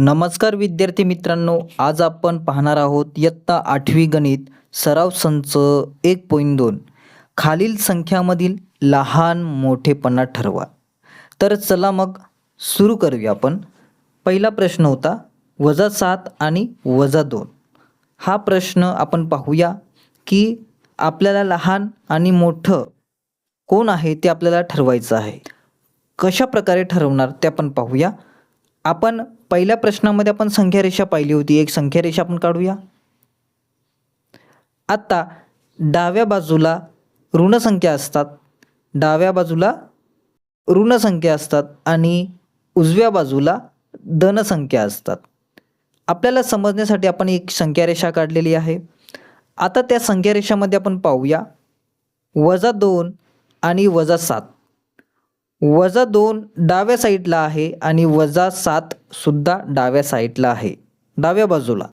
नमस्कार विद्यार्थी मित्रांनो आज आपण पाहणार आहोत इयत्ता आठवी गणित सराव संच एक पॉईंट दोन. खालील संख्यामधील लहान मोठेपणा ठरवा. तर चला मग सुरू करूया आपण. पहिला प्रश्न होता वजा सात आणि वजा दोन. हा प्रश्न आपण पाहूया की आपल्याला लहान आणि मोठं कोण आहे ते आपल्याला ठरवायचं आहे. कशा प्रकारे ठरवणार ते आपण पाहूया. आपण पहिल्या प्रश्नामध्ये आपण संख्या रेषा पाहिली होती. एक संख्या रेषा आपण काढूया. आत्ता डाव्या बाजूला ऋणसंख्या असतात. डाव्या बाजूला ऋणसंख्या असतात आणि उजव्या बाजूला धनसंख्या असतात. आपल्याला समजण्यासाठी आपण एक संख्या रेषा काढलेली आहे. आता त्या संख्या रेषामध्ये आपण पाहूया. वजा दोन आणि वजा सात. वजा दोन डाव्या साईडला आहे आणि वजा सात सुद्धा डाव्या साईडला आहे. डाव्या बाजूला.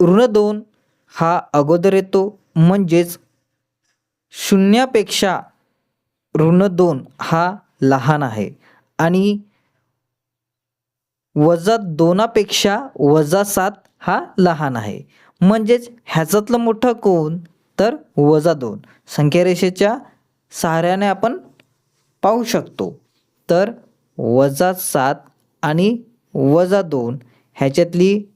ऋण दोन हा अगोदर येतो. म्हणजेच शून्यापेक्षा ऋण दोन हा लहान आहे. आणि वजा दोनापेक्षा वजा सात हा लहान आहे. म्हणजेच ह्याच्यातलं मोठं कोण? तर वजा दोन. संख्यारेषेच्या सहाऱ्याने आपण पाहू शकतो. तर वजा सात आणि वजा दोन ह्याच्यातली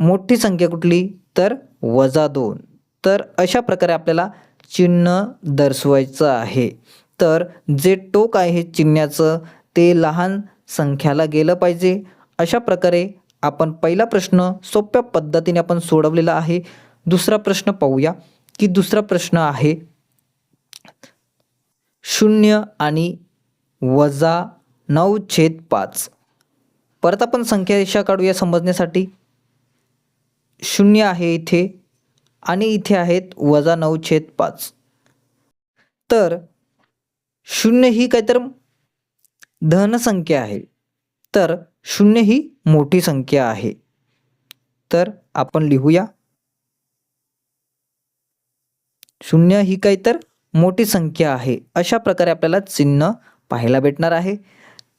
मोठी संख्या कुठली? तर वजा दोन. तर अशा प्रकारे आपल्याला चिन्ह दर्शवायचं आहे. तर जे टोक आहे चिन्हाचं ते लहान संख्याला गेलं पाहिजे. अशा प्रकारे आपण पहिला प्रश्न सोप्या पद्धतीने आपण सोडवलेला आहे. दुसरा प्रश्न पाहूया. की दुसरा प्रश्न आहे शून्य आणि वजा नऊ छेद पाच. परत आपण संख्यारेषा काढूया समजण्यासाठी. शून्य आहे इथे आणि इथे आहेत वजा नऊ छेद पाच. तर शून्य ही काहीतर धनसंख्या आहे. तर शून्य ही मोठी संख्या आहे. तर आपण लिहूया. शून्य ही काहीतर मोठी संख्या आहे. अशा प्रकारे आपल्याला चिन्ह पाहायला भेटणार आहे.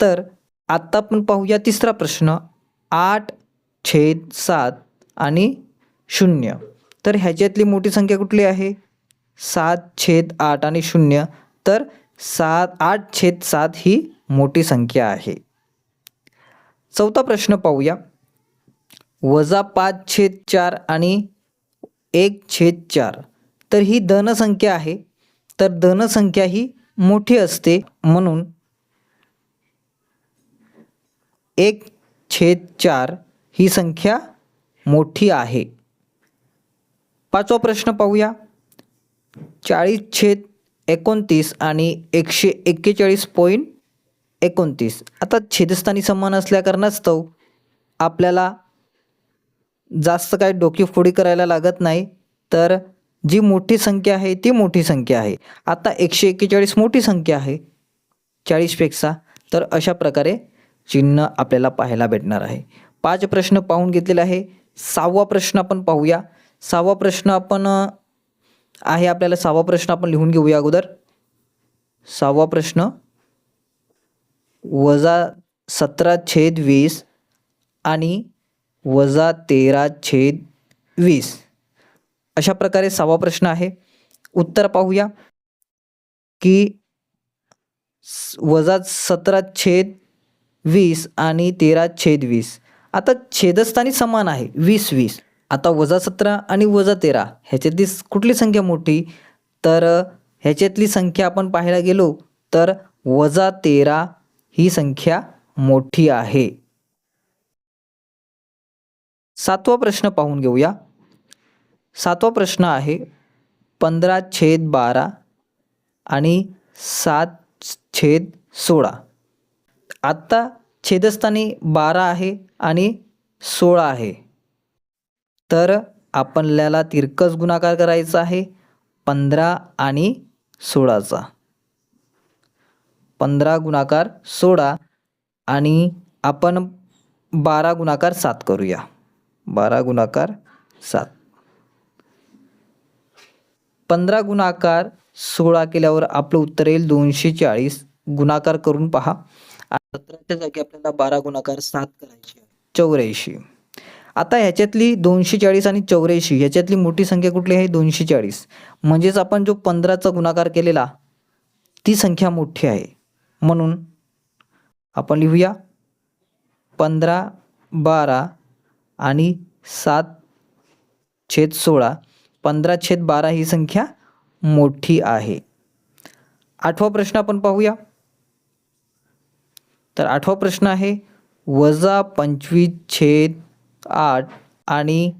तर आत्ता आपण पाहूया तिसरा प्रश्न. आठ छेद सात आणि शून्य. तर ह्याच्यातली मोठी संख्या कुठली आहे? सात छेद आठ आणि शून्य. तर सात आठ छेद सात ही मोठी संख्या आहे. चौथा प्रश्न पाहूया. वजा पाच छेद चार आणि एक छेद चार. तर ही धनसंख्या आहे. तर धनसंख्या ही मोठी असते म्हणून एक छेद चार ही संख्या मोठी आहे. पाचवा प्रश्न पाहूया. चाळीस छेद एकोणतीस आणि एकशे एक्केचाळीस पॉईंट एकोणतीस. आता छेदस्थानी समान असल्याकारणास्तव आपल्याला जास्त काय डोकीफोडी करायला लागत नाही. तर जी मोठी संख्या आहे ती मोठी संख्या आहे. आता एकशे एक्केचाळीस मोठी संख्या आहे चाळीसपेक्षा तर अशा प्रकारे चिन्ह आपल्याला पाहायला भेटणार आहे. पाच प्रश्न पाहून घेतलेला आहे. सहावा प्रश्न आपण पाहूया. सहावा प्रश्न आपण आहे आपल्याला सहावा प्रश्न आपण लिहून घेऊया अगोदर. सहावा प्रश्न वजा सतरा छेद वीस आणि वजा तेरा छेद वीस. अशा प्रकारे सहावा प्रश्न आहे. उत्तर पाहूया. की वजा सतरा छेद वीस आणि तेरा छेद वीस. आता छेदस्थानी समान आहे. वीस वीस. आता वजा सतरा आणि वजा तेरा. ह्याच्यातली कुठली संख्या मोठी? तर ह्याच्यातली संख्या आपण पाहायला गेलो तर वजा तेरा ही संख्या मोठी आहे. सातवा प्रश्न पाहून घेऊया. सातवा प्रश्न आहे पंधरा छेद बारा आणि सात छेद सोळा. आत्ता छेदस्थानी बारा आहे आणि सोळा आहे. तर आपल्याला तिरकस गुणाकार करायचा आहे पंधरा आणि सोळाचा. पंधरा गुणाकार सोळा आणि आपण बारा गुणाकार सात करूया. बारा गुणाकार सात. पंधरा गुणाकार सोळा केल्यावर आपलं उत्तर येईल दोनशे चाळीस. गुणाकार करून पहा. सतराच्या जागी आपल्याला बारा गुणाकार सात करायचे चौऱ्याऐंशी. आता ह्याच्यातली दोनशे चाळीस आणि चौऱ्याऐंशी ह्याच्यातली मोठी संख्या कुठली आहे? दोनशे चाळीस. म्हणजेच आपण जो पंधराचा गुणाकार केलेला ती संख्या मोठी आहे. म्हणून आपण लिहूया. पंधरा बारा आणि सात छेद सोळा. पंधरा छेद बारा ही संख्या मोठी आहे. आठवा प्रश्न आपण पाहूया. तर आठवा प्रश्न आहे वजा पंचवीस छेद आठ आणि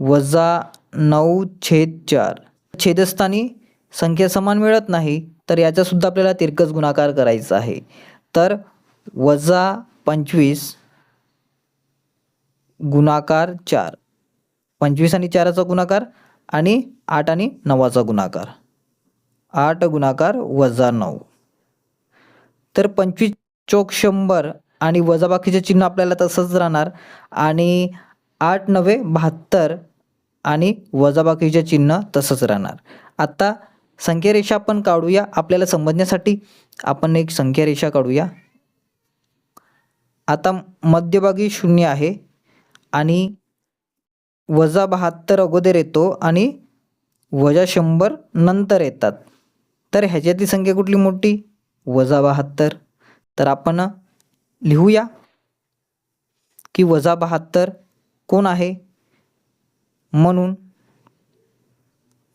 वजा नऊ छेद चार. छेदस्थानी संख्या समान मिळत नाही तर याचासुद्धा आपल्याला तिरकस गुणाकार करायचा आहे. तर वजा पंचवीस गुणाकार चार. पंचवीस आणि चाराचा गुणाकार आणि आठ आणि नवाचा गुणाकार. आठ गुणाकार वजा नऊ. तर पंचवीस चौक शंभर आणि वजाबाकीचे चिन्ह आपल्याला तसंच राहणार. आणि आठ नवे बहात्तर आणि वजाबाकीचे चिन्ह तसंच राहणार. आता संख्यारेषा आपण काढूया. आपल्याला समजण्यासाठी आपण एक संख्यारेषा काढूया. आता मध्यभागी शून्य आहे आणि वजा बहात्तर अगोदर येतो आणि वजा शंभर नंतर येतात. तर ह्याच्यातली संख्या कुठली मोठी? वजा बहात्तर. तर आपण लिहूया की वजा बहात्तर कोण आहे? म्हणून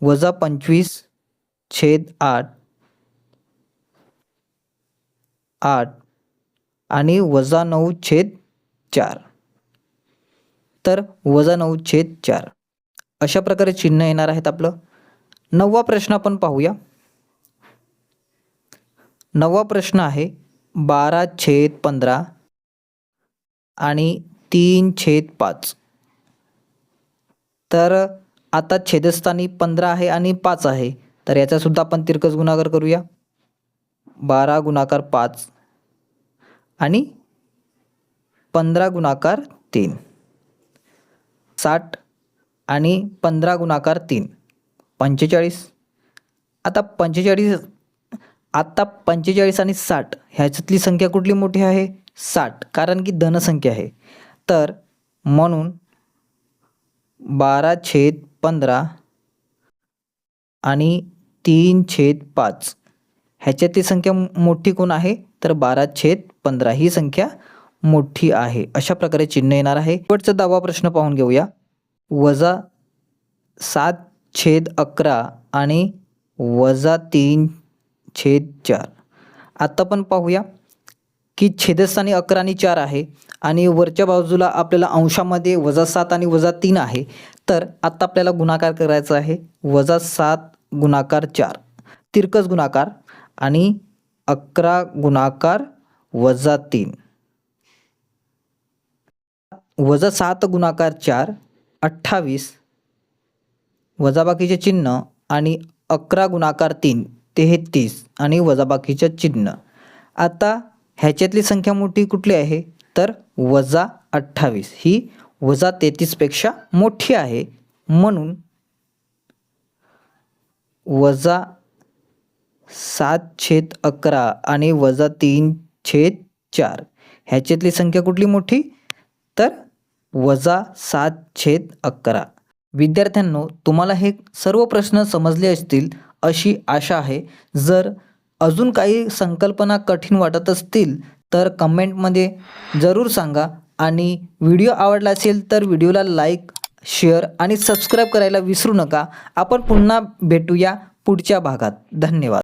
वजा पंचवीस छेद आठ. आठ. आणि वजा नऊ छेद चार. तर वजा नऊ छेद चार. अशा प्रकारे चिन्ह येणार आहेत आपलं. नववा प्रश्न आपण पाहूया. नववा प्रश्न आहे बारा छेद पंधरा आणि तीन छेद पाच. तर आता छेदस्थानी पंधरा आहे आणि पाच आहे. तर याचासुद्धा आपण तिरकस गुणाकार करूया. बारा गुणाकार पाच आणि पंधरा गुणाकार तीन. साठ आणि पंधरा गुणाकार तीन. पंचेचाळीस. आता पंचेचाळीस आत्ता पंचेचाळीस आणि साठ ह्याच्यातली संख्या कुठली मोठी आहे? साठ कारण की धनसंख्या आहे. तर म्हणून बारा छेद पंधरा आणि तीन छेद पाच. ह्याच्यातली संख्या मोठी कोण आहे? तर बारा छेद पंधरा ही संख्या मोठी आहे. अशा प्रकारे चिन्ह येणार आहे. शेवटचा दहावा प्रश्न पाहून घेऊया. वजा सात छेद अकरा आणि वजा तीन छेद चार. आत्ता पण पाहूया की छेदस्थानी अकरा आणि चार आहे आणि वरच्या बाजूला आपल्याला अंशामध्ये वजा सात आणि वजा तीन आहे. तर आत्ता आपल्याला गुणाकार करायचा आहे. वजा सात गुणाकार चार. तिरकस गुणाकार आणि अकरा गुणाकार वजा तीन. वजा सात गुणाकार चार अठ्ठावीस. वजाबाकीचे चिन्ह आणि अकरा गुणाकार तीन तेहतीस आणि वजाबाकीचे चिन्ह. आता ह्याच्यातली संख्या मोठी कुठली आहे? तर वजा अठ्ठावीस. ही वजा तेहतीसपेक्षा मोठी आहे. म्हणून वजा सात छेद अकरा आणि वजा तीन छेद चार. ह्याच्यातली संख्या कुठली मोठी? तर वजा सात छेद अकरा. विद्यार्थ्यांनो तुम्हाला हे सर्व प्रश्न समजले असतील अशी आशा आहे. जर अजून काही संकल्पना कठीण वाटत असतील तर कमेंटमध्ये जरूर सांगा. आणि व्हिडिओ आवडला असेल तर व्हिडिओला लाईक शेअर आणि सबस्क्राईब करायला विसरू नका. आपण पुन्हा भेटूया पुढच्या भागात. धन्यवाद.